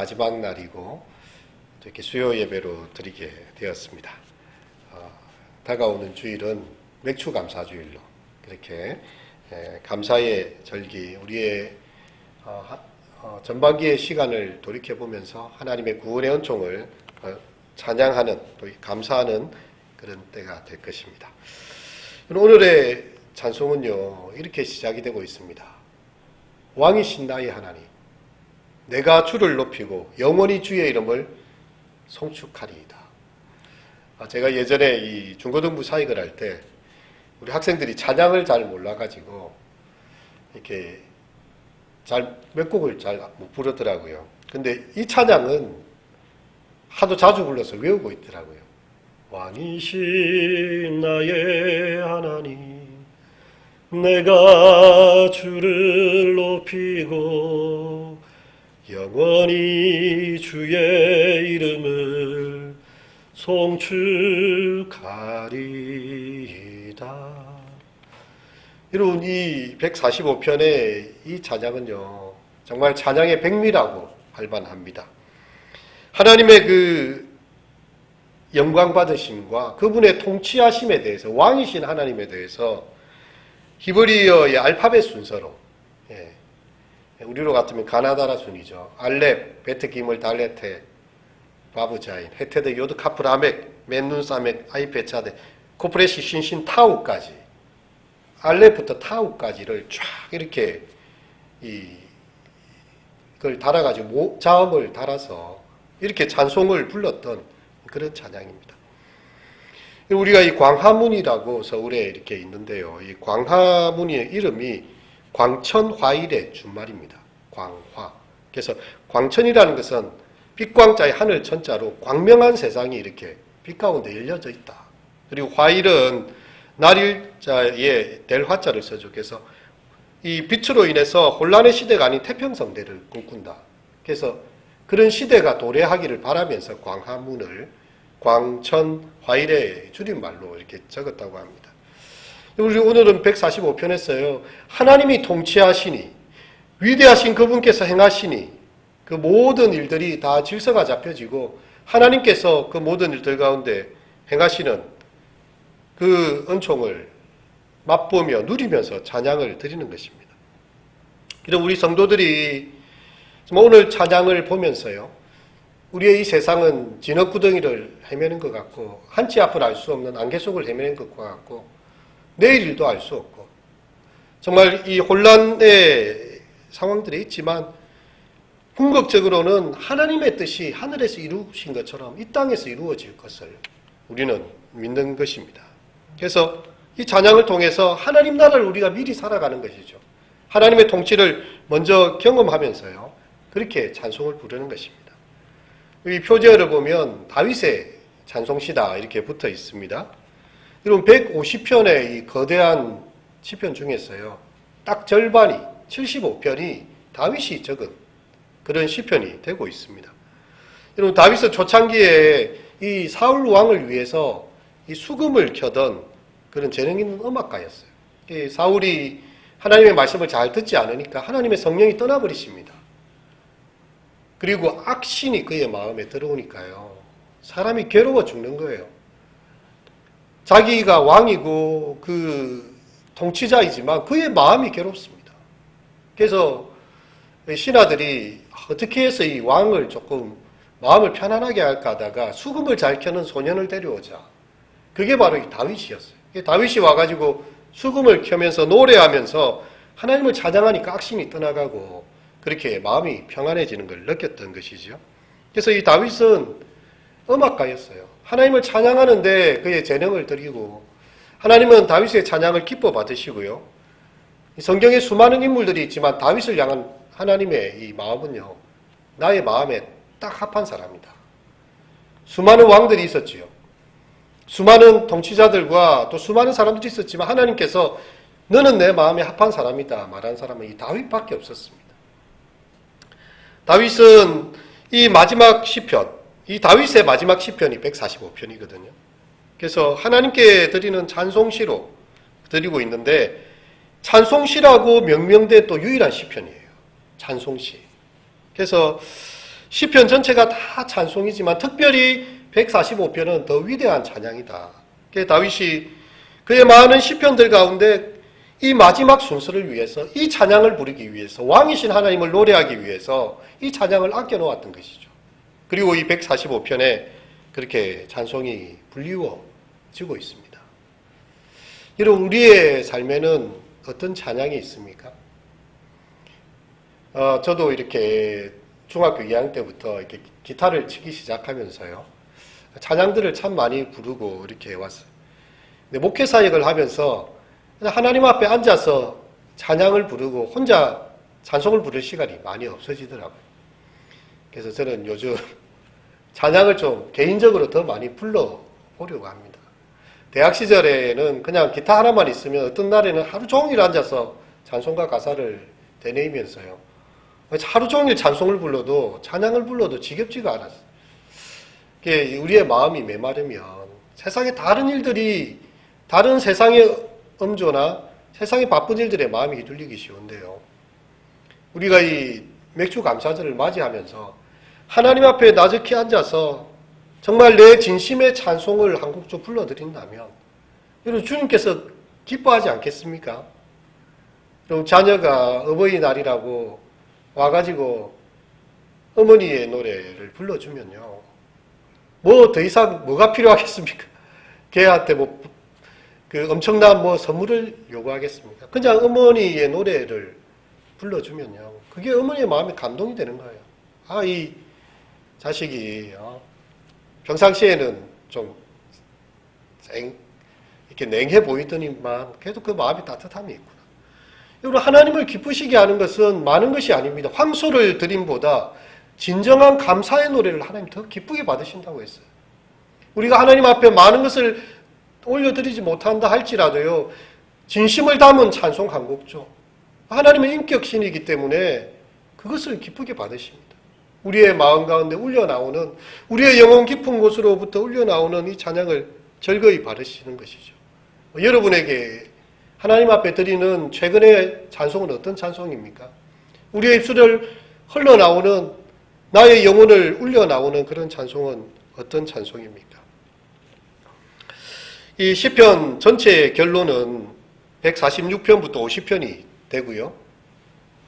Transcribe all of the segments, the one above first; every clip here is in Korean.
마지막 날이고 이렇게 수요 예배로 드리게 되었습니다. 어, 다가오는 주일은 맥주 감사 주일로 그렇게 예, 감사의 절기 우리의 어, 하- 어, 전반기의 시간을 돌이켜 보면서 하나님의 구원의恩총을 어, 찬양하는 또 감사하는 그런 때가 될 것입니다. 오늘의 찬송은요 이렇게 시작이 되고 있습니다. 왕이신 나의 하나님, 내가 주를 높이고 영원히 주의 이름을 송축하리이다. 아, 제가 예전에 이 중고등부 사역을 할 때 우리 학생들이 찬양을 잘 몰라가지고 이렇게 잘 몇 곡을 잘 못 부르더라고요. 근데 이 찬양은 하도 자주 불러서 외우고 있더라고요. 왕이신 나의 하나님, 내가 주를 높이고 영원히 주의 이름을 송축하리이다. 여러분 이 145편의 이 찬양은요 정말 찬양의 백미라고 할 만합니다. 하나님의 그 영광 받으심과 그분의 통치하심에 대해서 왕이신 하나님에 대해서 히브리어의 알파벳 순서로 예, 우리로 같으면 가나다라 순이죠. 알렙, 베트 기물 달레테, 바부자인, 헤테드 요드 카프 라멕, 맨눈 사멕, 아이페차데, 코프레시 신신 타우까지 알렙부터 타우까지를 쫙 이렇게 이 그걸 달아가지고 모- 자음을 달아서 이렇게 찬송을 불렀던 그런 찬양입니다. 우리가 이 광화문이라고 서울에 이렇게 있는데요. 이 광화문의 이름이 광천화일의 준말입니다. 광화. 그래서 광천이라는 것은 빛광자의 하늘 천자로 광명한 세상이 이렇게 빛 가운데 열려져 있다. 그리고 화일은 날일자에 될 화자를. 그래서 이 빛으로 인해서 혼란의 시대가 아닌 태평성대를 꿈꾼다. 그래서 그런 시대가 도래하기를 바라면서 광화문을 광천 화일의 줄임말로 이렇게 적었다고 합니다. 우리 오늘은 145편에서요. 하나님이 통치하시니 위대하신 그분께서 행하시니 그 모든 일들이 다 질서가 잡혀지고 하나님께서 그 모든 일들 가운데 행하시는 그 은총을 맛보며 누리면서 찬양을 드리는 것입니다. 그래서 우리 성도들이 오늘 찬양을 보면서요. 우리의 이 세상은 진흙구덩이를 헤매는 것 같고 한치 앞을 알 수 없는 안개 속을 헤매는 것과 같고 내일 일도 알 수 없고 정말 이 혼란의 상황들이 있지만 궁극적으로는 하나님의 뜻이 하늘에서 이루신 것처럼 이 땅에서 이루어질 것을 우리는 믿는 것입니다. 그래서 이 찬양을 통해서 하나님 나라를 우리가 미리 살아가는 것이죠. 하나님의 통치를 먼저 경험하면서요. 그렇게 찬송을 부르는 것입니다. 이 표제어를 보면 다윗의 찬송시다 이렇게 붙어 있습니다. 여러분 150편의 이 거대한 시편 중에서요. 딱 절반이 75편이 다윗이 적은 그런 시편이 되고 있습니다. 여러분 다윗은 초창기에 이 사울 왕을 위해서 이 수금을 켜던 그런 재능 있는 음악가였어요. 이 사울이 하나님의 말씀을 잘 듣지 않으니까 하나님의 성령이 떠나버리십니다. 그리고 악신이 그의 마음에 들어오니까요. 사람이 괴로워 죽는 거예요. 자기가 왕이고 그 통치자이지만 그의 마음이 괴롭습니다. 그래서 신하들이 어떻게 해서 이 왕을 조금 마음을 편안하게 할까 하다가 수금을 잘 켜는 소년을 데려오자. 그게 바로 이 다윗이었어요. 이 다윗이 와가지고 수금을 켜면서 노래하면서 하나님을 찬양하니까 악신이 떠나가고 그렇게 마음이 평안해지는 걸 느꼈던 것이죠. 그래서 이 다윗은 음악가였어요. 하나님을 찬양하는데 그의 재능을 드리고 하나님은 다윗의 찬양을 기뻐 받으시고요. 이 성경에 수많은 인물들이 있지만 다윗을 향한 하나님의 이 마음은요. 나의 마음에 딱 합한 사람이다. 수많은 왕들이 있었지요. 수많은 통치자들과 또 수많은 사람들이 있었지만 하나님께서 너는 내 마음에 합한 사람이다 말한 사람은 이 다윗밖에 없었습니다. 다윗은 이 마지막 시편, 이 다윗의 마지막 시편이 145편이거든요. 그래서 하나님께 드리는 찬송시로 드리고 있는데 찬송시라고 명명된 또 유일한 시편이에요. 찬송시. 그래서 시편 전체가 다 찬송이지만 특별히 145편은 더 위대한 찬양이다. 그 다윗이 그의 많은 시편들 가운데 이 마지막 순서를 위해서 이 찬양을 부르기 위해서 왕이신 하나님을 노래하기 위해서 이 찬양을 아껴 놓았던 것이죠. 그리고 이 145편에 그렇게 찬송이 불리워지고 있습니다. 여러분 우리의 삶에는 어떤 찬양이 있습니까? 어, 저도 이렇게 중학교 2학년 때부터 이렇게 기타를 치기 시작하면서요. 찬양들을 참 많이 부르고 이렇게 왔어요. 근데 목회 사역을 하면서 하나님 앞에 앉아서 찬양을 부르고 혼자 찬송을 부를 시간이 많이 없어지더라고요. 그래서 저는 요즘 찬양을 좀 개인적으로 더 많이 불러보려고 합니다. 대학 시절에는 그냥 기타 하나만 있으면 어떤 날에는 하루 종일 앉아서 찬송가 가사를 되뇌이면서요. 하루 종일 찬송을 불러도 찬양을 불러도 지겹지가 않았어요. 우리의 마음이 메마르면 세상의 다른 일들이 다른 세상의 음조나 세상의 바쁜 일들에 마음이 휘둘리기 쉬운데요. 우리가 이 맥주 감사절을 맞이하면서 하나님 앞에 나직히 앉아서 정말 내 진심의 찬송을 한 곡 좀 불러드린다면 여러분 주님께서 기뻐하지 않겠습니까? 여러분 자녀가 어버이날이라고 와가지고 어머니의 노래를 불러주면요. 뭐 더 이상 뭐가 필요하겠습니까? 걔한테 뭐, 그 엄청난 뭐 선물을 요구하겠습니까? 그냥 어머니의 노래를 불러주면요. 그게 어머니의 마음에 감동이 되는 거예요. 아, 이 자식이, 어, 평상시에는 좀 생, 이렇게 냉해 보이더니만 그래도 그 마음이 따뜻함이 있구나. 여러분, 하나님을 기쁘시게 하는 것은 많은 것이 아닙니다. 황소를 드림보다 진정한 감사의 노래를 하나님 더 기쁘게 받으신다고 했어요. 우리가 하나님 앞에 많은 것을 올려드리지 못한다 할지라도요, 진심을 담은 찬송 한 곡죠. 하나님은 인격신이기 때문에 그것을 기쁘게 받으십니다. 우리의 마음 가운데 울려나오는, 우리의 영혼 깊은 곳으로부터 울려나오는 이 찬양을 즐거이 받으시는 것이죠. 여러분에게 하나님 앞에 드리는 최근의 찬송은 어떤 찬송입니까? 우리의 입술을 흘러나오는 나의 영혼을 울려 나오는 그런 찬송은 어떤 찬송입니까? 이 시편 전체의 결론은 146편부터 50편이 되고요.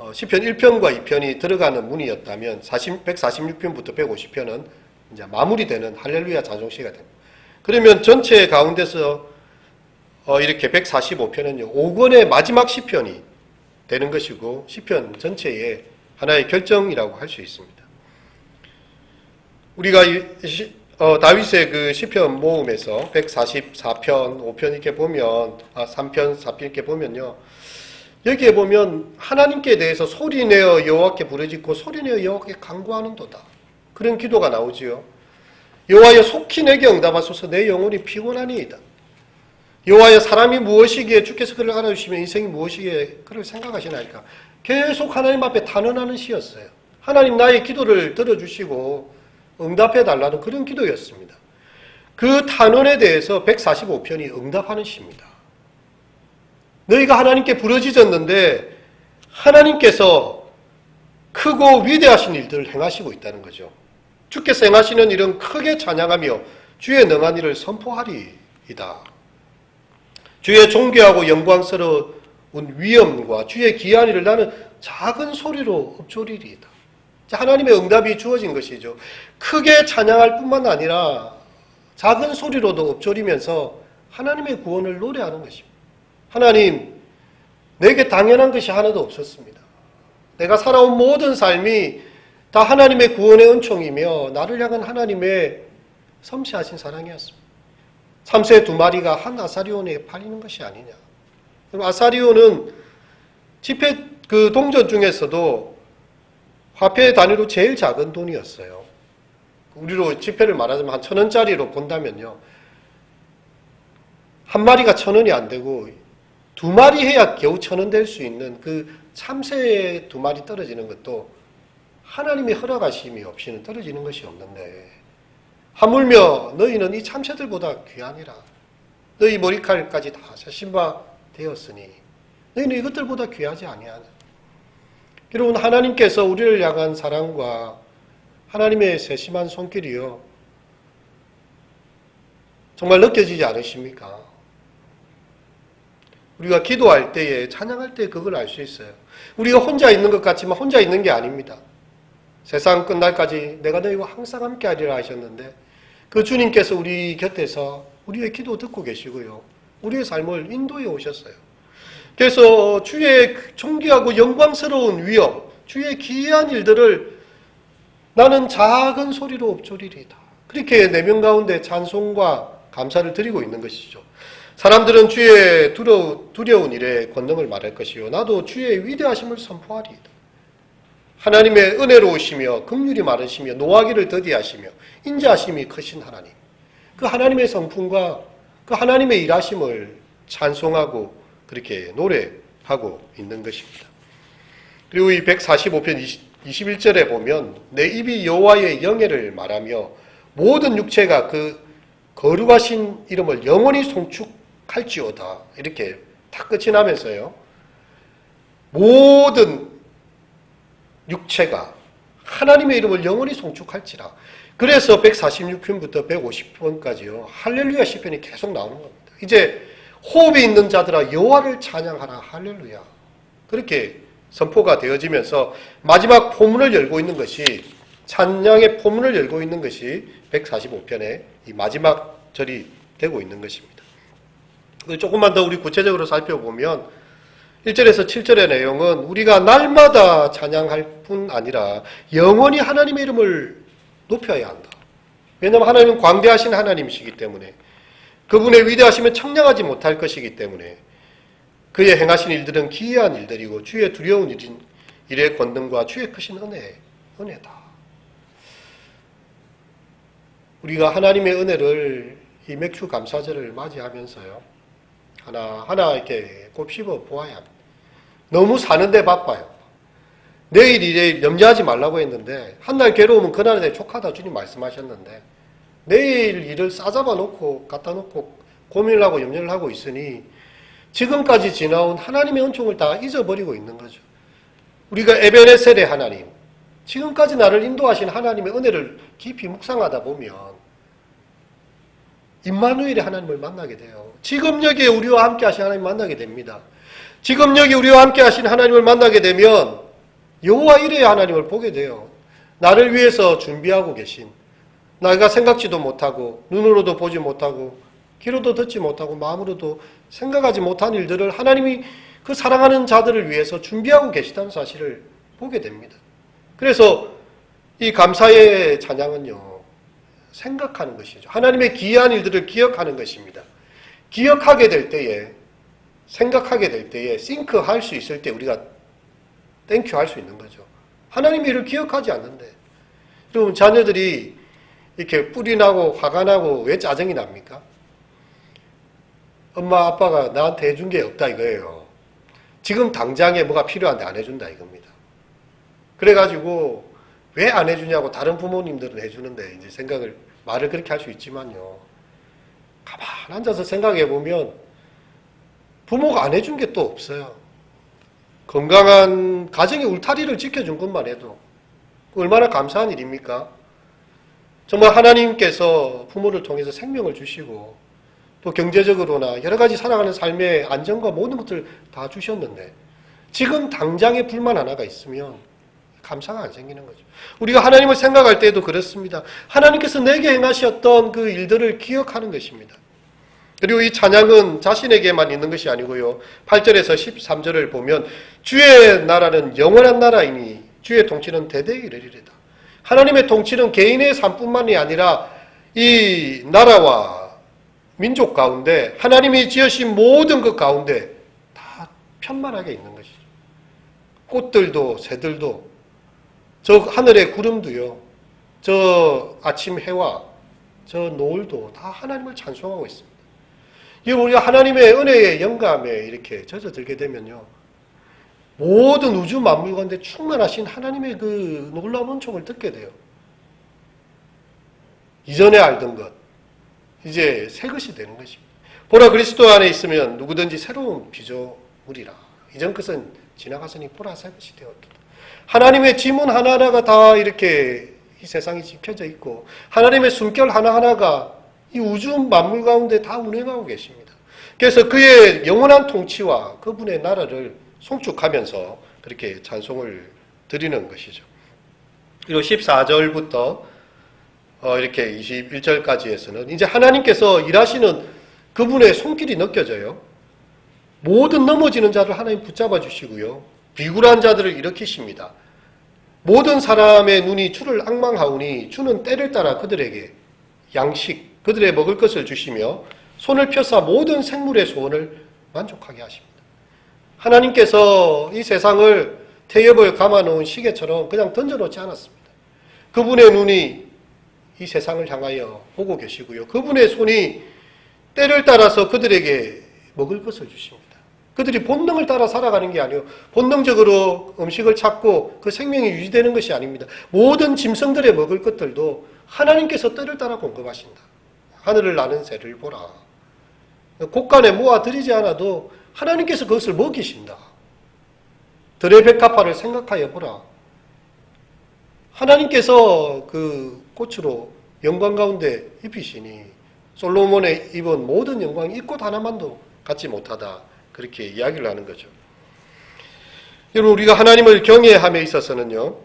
어, 시편 1편과 2편이 들어가는 문이었다면 40, 146편부터 150편은 이제 마무리되는 할렐루야 찬송시가 됩니다. 그러면 전체 가운데서 어, 이렇게 145편은요. 5권의 마지막 시편이 되는 것이고 시편 전체의 하나의 결정이라고 할 수 있습니다. 우리가 이, 시, 어, 다윗의 그 시편 모음에서 144편, 5편 이렇게 보면 아 3편, 4편 이렇게 보면요. 여기에 보면 하나님께 대해서 소리내어 여호와께 부르짖고 소리내어 여호와께 간구하는도다. 그런 기도가 나오지요. 여호와여 속히 내게 응답하소서 내 영혼이 피곤하니이다. 여호와여 사람이 무엇이기에 주께서 그를 알아주시면 인생이 무엇이기에 그를 생각하시나이까. 계속 하나님 앞에 탄원하는 시였어요. 하나님 나의 기도를 들어주시고 응답해 달라는 그런 기도였습니다. 그 탄원에 대해서 145편이 응답하는 시입니다. 너희가 하나님께 부르짖었는데 하나님께서 크고 위대하신 일들을 행하시고 있다는 거죠. 주께서 행하시는 일은 크게 찬양하며 주의 능한 일을 선포하리이다. 주의 존귀하고 영광스러운 위엄과 주의 기한 일을 나는 작은 소리로 읊조리리이다. 하나님의 응답이 주어진 것이죠. 크게 찬양할 뿐만 아니라 작은 소리로도 읊조리면서 하나님의 구원을 노래하는 것입니다. 하나님, 내게 당연한 것이 하나도 없었습니다. 내가 살아온 모든 삶이 다 하나님의 구원의 은총이며 나를 향한 하나님의 섬세하신 사랑이었습니다. 참새 두 마리가 한 아사리온에 팔리는 것이 아니냐. 아사리온은 집회 그 동전 중에서도 화폐 단위로 제일 작은 돈이었어요. 우리로 지폐를 말하자면 한 천 원짜리로 본다면요. 한 마리가 천 원이 안 되고 두 마리 해야 겨우 천원 될 수 있는 그 참새 두 마리 떨어지는 것도 하나님의 허락하심이 없이는 떨어지는 것이 없는데 하물며 너희는 이 참새들보다 귀하니라. 너희 머리칼까지 다 자신바 되었으니 너희는 이것들보다 귀하지 아니하냐. 여러분 하나님께서 우리를 향한 사랑과 하나님의 세심한 손길이요. 정말 느껴지지 않으십니까? 우리가 기도할 때에, 찬양할 때 그걸 알 수 있어요. 우리가 혼자 있는 것 같지만 혼자 있는 게 아닙니다. 세상 끝날까지 내가 너희와 항상 함께 하리라 하셨는데 그 주님께서 우리 곁에서 우리의 기도 듣고 계시고요. 우리의 삶을 인도해 오셨어요. 그래서 주의 존귀하고 영광스러운 위엄, 주의 기이한 일들을 나는 작은 소리로 엎조리리다. 그렇게 내면 가운데 찬송과 감사를 드리고 있는 것이죠. 사람들은 주의 두려우, 두려운 일에 권능을 말할 것이요. 나도 주의 위대하심을 선포하리이다. 하나님의 은혜로우시며 긍휼이 많으시며 노하기를 더디하시며 인자하심이 크신 하나님. 그 하나님의 성품과 그 하나님의 일하심을 찬송하고 그렇게 노래하고 있는 것입니다. 그리고 이 145편 21절에 보면 내 입이 여호와의 영예를 말하며 모든 육체가 그 거룩하신 이름을 영원히 송축 할지어다. 이렇게 다 끝이 나면서요. 모든 육체가 하나님의 이름을 영원히 송축할지라. 그래서 146편부터 150편까지요. 할렐루야 시편이 계속 나오는 겁니다. 이제 호흡이 있는 자들아 여호와를 찬양하라. 할렐루야. 그렇게 선포가 되어지면서 마지막 포문을 열고 있는 것이 찬양의 포문을 열고 있는 것이 145편의 이 마지막 절이 되고 있는 것입니다. 조금만 더 우리 구체적으로 살펴보면 1절에서 7절의 내용은 우리가 날마다 찬양할 뿐 아니라 영원히 하나님의 이름을 높여야 한다. 왜냐하면 하나님은 광대하신 하나님이시기 때문에 그분의 위대하심을 청량하지 못할 것이기 때문에 그의 행하신 일들은 기이한 일들이고 주의 두려운 일인 일의 권능과 주의 크신 은혜, 은혜다. 우리가 하나님의 은혜를 이 맥주 감사절을 맞이하면서요. 하나 하나 이렇게 곱씹어 보아야 합니다. 너무 사는데 바빠요. 내일 일에 염려하지 말라고 했는데 한 날 괴로우면 그날에 족하다 주님 말씀하셨는데 내일 일을 싸잡아 놓고 갖다 놓고 고민을 하고 염려를 하고 있으니 지금까지 지나온 하나님의 은총을 다 잊어버리고 있는 거죠. 우리가 에베네셀의 하나님, 지금까지 나를 인도하신 하나님의 은혜를 깊이 묵상하다 보면 임마누엘의 하나님을 만나게 돼요. 지금 여기에 우리와 함께 하신 하나님 만나게 됩니다. 지금 여기 우리와 함께 하신 하나님을 만나게 되면 여호와 이레의 하나님을 보게 돼요. 나를 위해서 준비하고 계신 내가 생각지도 못하고 눈으로도 보지 못하고 귀로도 듣지 못하고 마음으로도 생각하지 못한 일들을 하나님이 그 사랑하는 자들을 위해서 준비하고 계시다는 사실을 보게 됩니다. 그래서 이 감사의 찬양은요. 생각하는 것이죠. 하나님의 기이한 일들을 기억하는 것입니다. 기억하게 될 때에 생각하게 될 때에 싱크 할 수 있을 때 우리가 땡큐 할 수 있는 거죠. 하나님 일을 기억하지 않는데. 여러분 자녀들이 이렇게 뿔이 나고 화가 나고 왜 짜증이 납니까? 엄마 아빠가 나한테 해준 게 없다 이거예요. 지금 당장에 뭐가 필요한데 안 해준다 이겁니다. 그래가지고 왜 안 해주냐고 다른 부모님들은 해주는데 이제 생각을 말을 그렇게 할 수 있지만요. 가만 앉아서 생각해 보면 부모가 안 해준 게 또 없어요. 건강한 가정의 울타리를 지켜준 것만 해도 얼마나 감사한 일입니까? 정말 하나님께서 부모를 통해서 생명을 주시고 또 경제적으로나 여러 가지 살아가는 삶의 안정과 모든 것들 다 주셨는데 지금 당장에 불만 하나가 있으면 감사가 안 생기는 거죠. 우리가 하나님을 생각할 때도 그렇습니다. 하나님께서 내게 행하셨던 그 일들을 기억하는 것입니다. 그리고 이 찬양은 자신에게만 있는 것이 아니고요. 8절에서 13절을 보면 주의 나라는 영원한 나라이니 주의 통치는 대대에 이르리다. 하나님의 통치는 개인의 삶뿐만이 아니라 이 나라와 민족 가운데 하나님이 지으신 모든 것 가운데 다 편만하게 있는 것이죠. 꽃들도 새들도 저 하늘의 구름도요. 저 아침 해와 저 노을도 다 하나님을 찬송하고 있습니다. 이 우리가 하나님의 은혜의 영감에 이렇게 젖어들게 되면요. 모든 우주 만물 가운데 충만하신 하나님의 그 놀라운 은총을 듣게 돼요. 이전에 알던 것, 이제 새 것이 되는 것입니다. 보라 그리스도 안에 있으면 누구든지 새로운 피조물이라. 이전 것은 지나갔으니 보라 새 것이 되었다. 하나님의 지문 하나하나가 다 이렇게 이 세상이 지켜져 있고 하나님의 숨결 하나하나가 이 우주 만물 가운데 다 운행하고 계십니다. 그래서 그의 영원한 통치와 그분의 나라를 송축하면서 그렇게 찬송을 드리는 것이죠. 그리고 14절부터 어, 이렇게 21절까지에서는 이제 하나님께서 일하시는 그분의 손길이 느껴져요. 모든 넘어지는 자를 하나님 붙잡아 주시고요. 비굴한 자들을 일으키십니다. 모든 사람의 눈이 주를 악망하오니 주는 때를 따라 그들에게 양식, 그들의 먹을 것을 주시며 손을 펴사 모든 생물의 소원을 만족하게 하십니다. 하나님께서 이 세상을 태엽을 감아놓은 시계처럼 그냥 던져놓지 않았습니다. 그분의 눈이 이 세상을 향하여 보고 계시고요. 그분의 손이 때를 따라서 그들에게 먹을 것을 주십니다. 그들이 본능을 따라 살아가는 게 아니요. 본능적으로 음식을 찾고 그 생명이 유지되는 것이 아닙니다. 모든 짐승들의 먹을 것들도 하나님께서 때를 따라 공급하신다. 하늘을 나는 새를 보라. 곳간에 모아 들이지 않아도 하나님께서 그것을 먹이신다. 들의 백합화를 생각하여 보라. 하나님께서 그 꽃으로 영광 가운데 입히시니 솔로몬의 입은 모든 영광이 이꽃 하나만도 갖지 못하다. 그렇게 이야기를 하는 거죠. 여러분 우리가 하나님을 경외함에 있어서는요.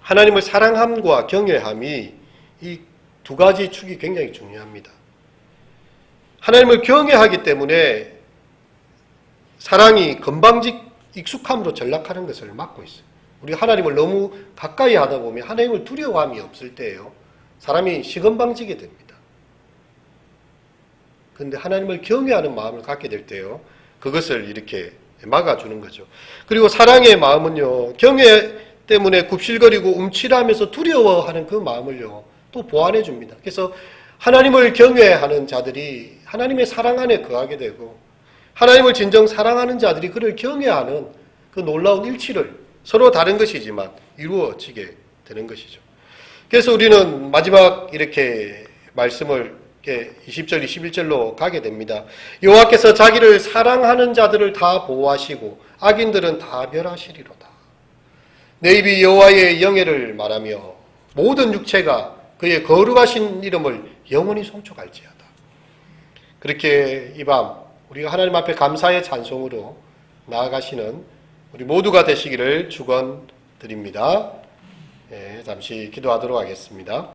하나님을 사랑함과 경외함이 이 두 가지 축이 굉장히 중요합니다. 하나님을 경외하기 때문에 사랑이 건방직 익숙함으로 전락하는 것을 막고 있어요. 우리 하나님을 너무 가까이 하다 보면 하나님을 두려워함이 없을 때예요. 사람이 시건방지게 됩니다. 그런데 하나님을 경외하는 마음을 갖게 될 때요. 그것을 이렇게 막아주는 거죠. 그리고 사랑의 마음은요. 경외 때문에 굽실거리고 움찔하면서 두려워하는 그 마음을요. 또 보완해 줍니다. 그래서 하나님을 경외하는 자들이 하나님의 사랑 안에 거하게 되고 하나님을 진정 사랑하는 자들이 그를 경외하는 그 놀라운 일치를 서로 다른 것이지만 이루어지게 되는 것이죠. 그래서 우리는 마지막 이렇게 말씀을 이렇게 20절, 21절로 가게 됩니다. 여호와께서 자기를 사랑하는 자들을 다 보호하시고 악인들은 다 멸하시리로다. 내 입이 여호와의 영예를 말하며 모든 육체가 그의 거룩하신 이름을 영원히 송축할지어다. 그렇게 이 밤 우리가 하나님 앞에 감사의 찬송으로 나아가시는 우리 모두가 되시기를 축원드립니다. 예, 잠시 기도하도록 하겠습니다.